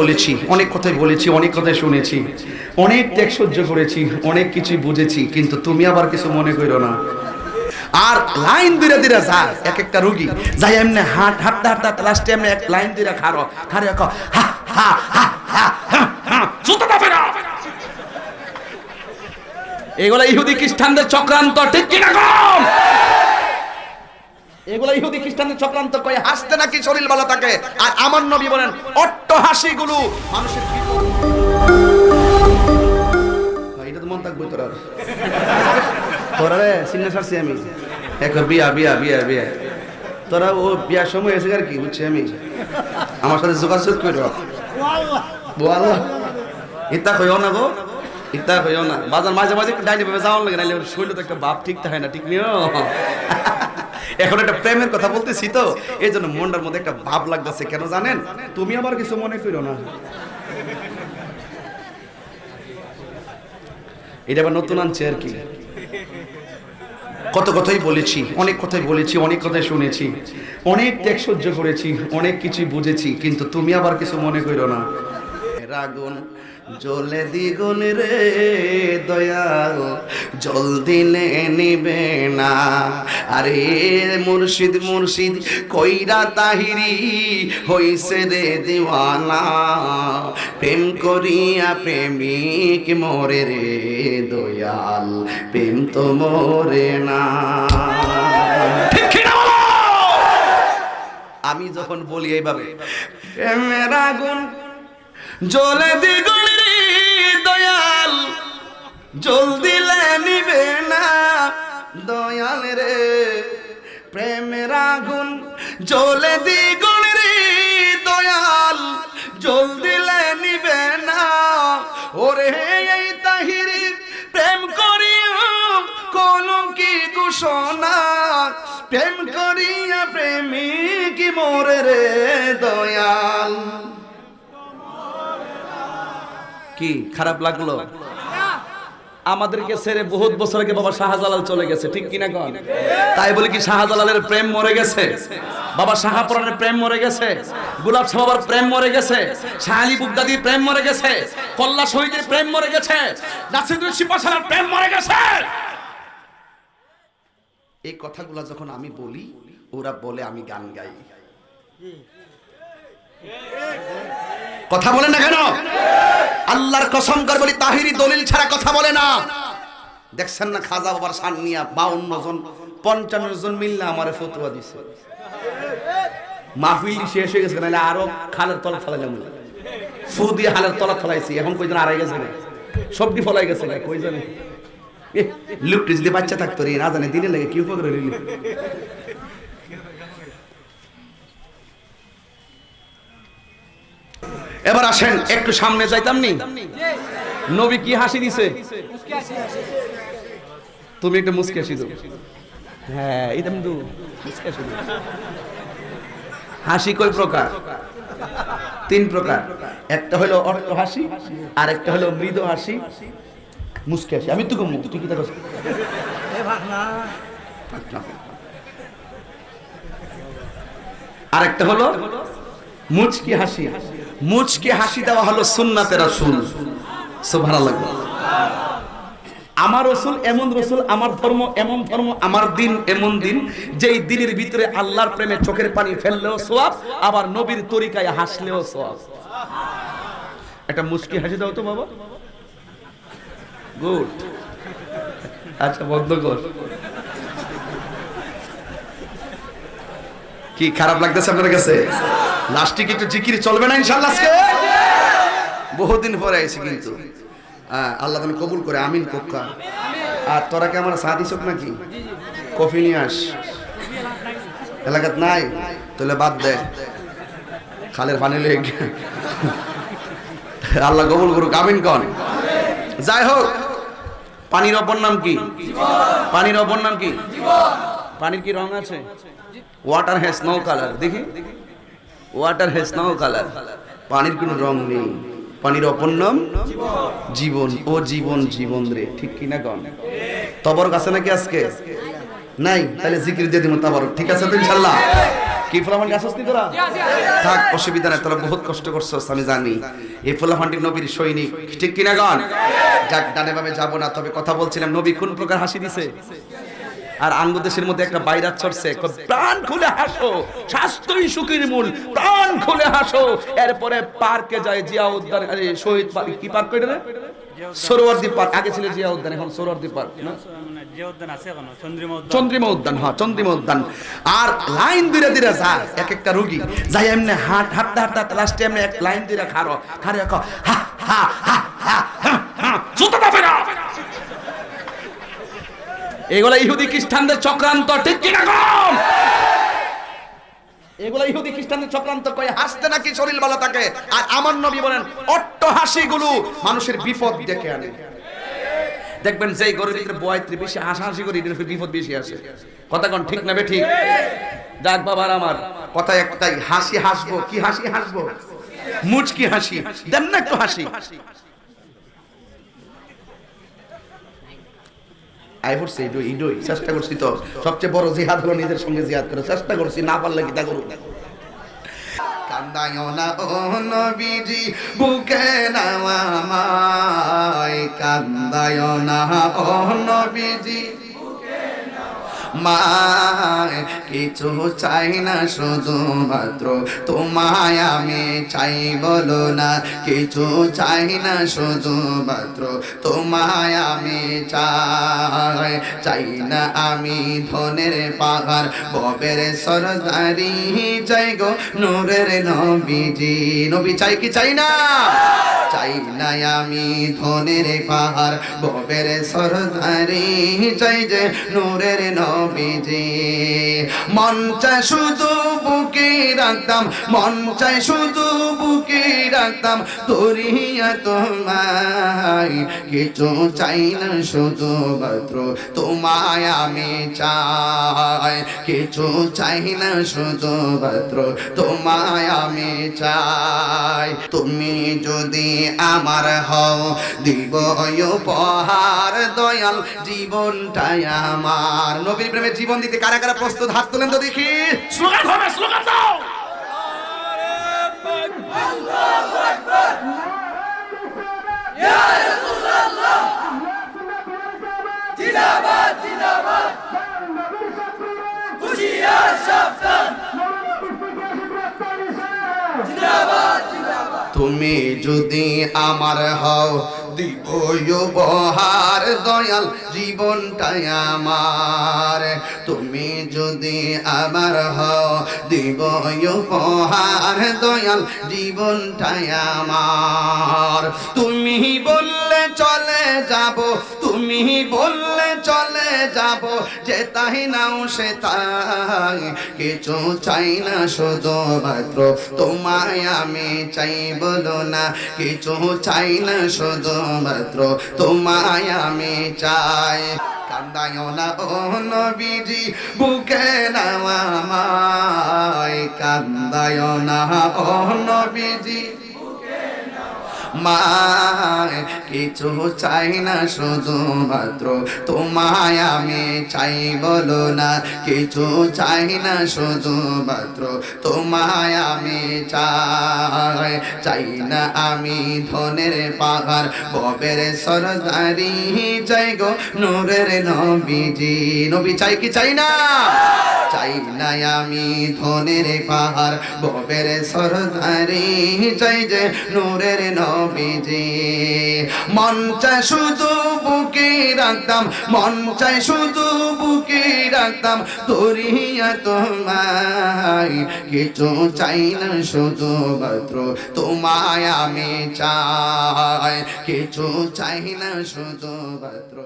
বলেছি, অনেক কথাই বলেছি, অনেক কথাই শুনেছি, অনেক ত্যাগ সহ্য করেছি, অনেক কিছু বুঝেছি, কিন্তু তুমি আবার কিছু মনে করো না। আর লাইন ধীরে ধীরে যা, এক একটা রুগী, যাই এমনি হাট হাঁটতে হাঁটতে লাস্টে এমনি এক লাইন ধীরে খারো খারে হা হা হা হা হা হা বেরো ইহুদি খ্রিস্টানদের চক্রান্ত, ঠিক কিনা কম? এগুলো ইহুদি খ্রিস্টানদের চক্রান্ত করে হাসতে নাকি শরীর ভালো থাকে? আর আমার নবী বলেন অট্ট হাসিগুলো মানুষের এটা তো মন থাকবে তোরা তোরা রে সিনে সারছি আমি। এক বিয়া বিয়া বিয়া বিয়া। তোরা ও বিয়ার সময় এসে আর কি বুঝছি আমি? আমার সাথে যোগাযোগ করো। বল ইতা কইও না গো। ইতা কইও না। বাজার মাঝে মাঝে একটু ডাইনি ভাবে যাওয়ার লাগে নাইলে শরীরে তো একটা বাপ ঠিক থাকে না ঠিক নিও? এখন একটা প্রেমের কথা বলতেছি তো, এই জন্য মনটার মধ্যে একটা ভাব লাগতেছে, কেন জানেন? তুমি আবার কিছু মনে করো না। এটা আবার নতুন আনছে আর কি। কত কথাই বলেছি, অনেক কথাই বলেছি, অনেক কথাই শুনেছি, অনেক ত্যাগ সহ্য করেছি, অনেক কিছুই বুঝেছি, কিন্তু তুমি আবার কিছু মনে করো না। রাগুন জলে দ্বিগুণ রে দয়াল জল দিলে নিবে না আরে মুর্শিদ মুর্শিদ, কইরা তাহিরি হইছে রে দিওয়ানা প্রেম করিয়া প্রেমিক মরে রে দয়াল, প্রেম তো মরে না? আমি যখন বলি এইভাবে, প্রেমের আগুন, জলে রে দয়াল জল দিলে নিবে না। দয়াল রে, প্রেমের আগুন জলে দ্বিগুণ রে। দয়াল জল দিলে নিবে না। ওরে এই তাহিরি প্রেম করিও, কোন কি ঘোষণা। প্রেম করিয়া প্রেমিক মোরে রে দয়াল। কি? খারাপ লাগল? আমাদেরকে ছেড়ে বহুত বছর আগে বাবা শাহজালাল চলে গেছে, ঠিক কিনা কন? তাই বলে কি শাহজালালের প্রেম মরে গেছে? বাবা শাহপুরানের প্রেম মরে গেছে? গোলাপ শাহ বাবার প্রেম মরে গেছে? শাহ আলী বুগদাদির প্রেম মরে গেছে? কল্লা শহীদের প্রেম মরে গেছে? নাসিরুদ্দিন শিপাশালার প্রেম মরে গেছে? এই কথাগুলো যখন আমি বলি, ওরা বলে আমি গান গাই। কথা বলেন না কেন? আল্লাহর কসম করে বলি, তাহিরি দলিল ছাড়া কথা বলে না। দেখছেন না খাজা বাবার সান্নিয়া বাউন্ন জন, পঞ্চান্ন জন মিললে আমার ফতুয়া দিছে। মাহফিল শেষ হয়ে গেছে, নাহলে আরও খালের তলা ফেলাইলাম ফু দিয়ে হালের তলা ফেলাইছি, এখন কই জন আড়াই গেছে না সবটি ফলাই গেছে না কই জানে। লুকটি যদি বাচ্চা থাকতো রে, না জানে দিনে লাগে কি উপকার এবার আসেন একটু সামনে যাইতাম নি? নবী কি হাসি দিছে? তুমি একটা মুসকি হাসি দাও। হ্যাঁ দু হাসি কয় প্রকার? তিন প্রকার। একটা হলো অর্থ হাসি আর একটা হলো মৃদু হাসি। মুসকি হাসি। আমি তো কম তুই কি দেখো আর একটা হলো মুচকি হাসি হাসি। মুচকি হাসি দেওয়া হলো সুন্নাতে রাসূল। সুবহানাল্লাহ। আমার রসুল এমন রসুল, আমার ধর্ম এমন ধর্ম, আমার দিন এমন দিন, যেই দিনের ভিতরে আল্লাহর প্রেমে চোখের পানি ফেললেও সোয়াব, আবার নবীর তরিকায় হাসলেও সোয়াব। একটা মুচকি হাসি দাও তো বাবা। গুড। আচ্ছা বন্ধ কর। কি, খারাপ লাগতেছে আপনার কাছে? লাস্টে কি একটু জিকির চলবে না ইনশাল্লাহ আজকে? বহুদিন পরে আইছি কিন্তু। হ্যাঁ, আল্লাহ তুমি কবুল করে আমিন কোক্কা আর তোরা কি আমার সাদি চোখ নাকি? কফি নিয়ে আস। এলাকাত নাই? তাহলে বাদ দে। খালের পানি লেগ আল্লাহ কবুল করুক আমিন কন। যাই হোক পানির অপর নাম কি? পানির অপর নাম কি? পানির কি রং আছে? ওয়াটার হ্যাজ নো কালার দেখি। ওয়াটার হ্যাজ নো কালার পানির কোনো রং নেই। পানির অপর নাম জীবন। ও জীবন জীবন রে। ঠিক কি না গন তবর কাছে নাকি আজকে? নাই। তাহলে জিকির দিয়ে দিব তবর ঠিক আছে তো ইনশাল্লাহ? কি ফলাফান্ডি নি তোরা? থাক, অসুবিধা নাই। তোরা বহুত কষ্ট করছস, আমি জানি। এই ফলাফান্ডি নবীর সৈনিক। ঠিক কিনা গন যাক, ডানে বামে যাব না, তবে কথা বলছিলাম, নবী কোন প্রকার হাসি দিছে? আর আঙ্গুদেশের মধ্যে একটা বাইরাত চড়ছে প্রাণ খুলে হাসো স্বাস্থ্যই সুখের মূল প্রাণ খুলে হাসো। এরপরে পার্কে যায় জিয়া উদ্যান শহীদ পার্ক কি পার্ক কইটা রে? সরোয়ারদ্বীপ পার্ক আগে ছিল জিয়া উদ্যান এখন সরোয়ারদ্বীপ পার্ক না? চন্দ্রিমা উদ্যান হ্যাঁ চন্দ্রিমা উদ্যান আর লাইন ধীরে ধীরে যা এক একটা রুগী যাই এমনি হাট হাঁটতে হাঁটতে লাস্টে এমনি এক লাইন ধীরে খারো খারে হা হা হা, হা এগুলা ইহুদি খ্রিস্টানদের চক্রান্ত, ঠিক কিনা কম? এগুলা ইহুদি খ্রিস্টানদের চক্রান্ত কয়ে হাসতে নাকি শরীর ভালো থাকে? আর আমার নবী বলেন, অট্ট হাসিগুলো মানুষের বিপদ ডেকে আনে। দেখবেন যে ঘরের ভিতরে বয়ত্রী বেশি, হাসাহাসি করি ভিতরে বিপদ বেশি আসে। কথা কোন ঠিক না ঠিক? যাক বাবার আমার, কথা একটাই, হাসি হাসবো, কি হাসি হাসবো? মুচকি হাসি। দেন না একটু হাসি। আই করছি ইডই ইডই চেষ্টা করছি তো। সবচেয়ে বড় জিহাদ হলো নিজের সঙ্গে জিহাদ করে। চেষ্টা করছি, না পারলে কি তা করুক কান্দায় না ও নবীজি, বুকে মাই কান্দায় না ও নবীজি মা কিছু চাই না, শুধুমাত্র তোমায় আমি চাই, বলো না। কিছু চাই না, শুধুমাত্র তোমায় আমি চাই। চাই না আমি ধনের পাহাড়, ববের সরদারি চাই গো নূরের নবীজি। নবী, চাই কি চাই না? চাই না আমি ধনের পাহাড়, ববের সরদারি চাই যে নূরের মন চায় শুধু বুকে রাখতাম, মন চায় শুধু বুকে রাখতাম তোরিয়া তোমায়। কিছু চাই না শুধু মাত্র তোমায় আমি চাই। কিছু চাই না শুধু মাত্র তোমায় আমি চাই। তুমি যদি আমার হও, দিব উপহার দয়াল, জীবনটাই আমার। নবীর প্রেমে জীবন দিতে কারা কারা প্রস্তুত? হাত তোলেন তো দেখি। স্লোগান হবে স্লোগান দাও। তুমি যদি আমার হও দিব বহার দয়াল, জীবনটাই আমার। তুমি যদি আমার হও, দিব উপহার দয়াল, জীবনটাই আমার। তুমি বল যাব, তুমি বললে চলে যাব, যে তাই নাও সে তাই। কিছু চাই না শুধু মাত্র তোমায় আমি চাই বলো না, কিছু চাই না শুধু মাত্র তোমায় আমি চাই। কান্দায় না ও নবীজি, বুকে নাওয়া মায় কান্দায় না ও নবীজি। মা কিছু চাই না, শুধুমাত্র তোমায় আমি চাই বলো না। কিছু চাই না, শুধুমাত্র তোমায় আমি চাই। চাই না আমি ধনের পাহাড়, ববের সরদারি চাই গো নূরের নবীজি। নবী, চাই কি চাই না? চাই না আমি ধনের পাহাড়, ববের সরদারি চাই যে নূরের নবীজি মন চায় শুধু বুকে রাখতাম, মন চায় শুধু বুকে রাখতাম তোরিয়া তোমায়। কিছু চাই না শুধু মাত্র তোমায় আমি চাই। কিছু চাই না শুধু মাত্র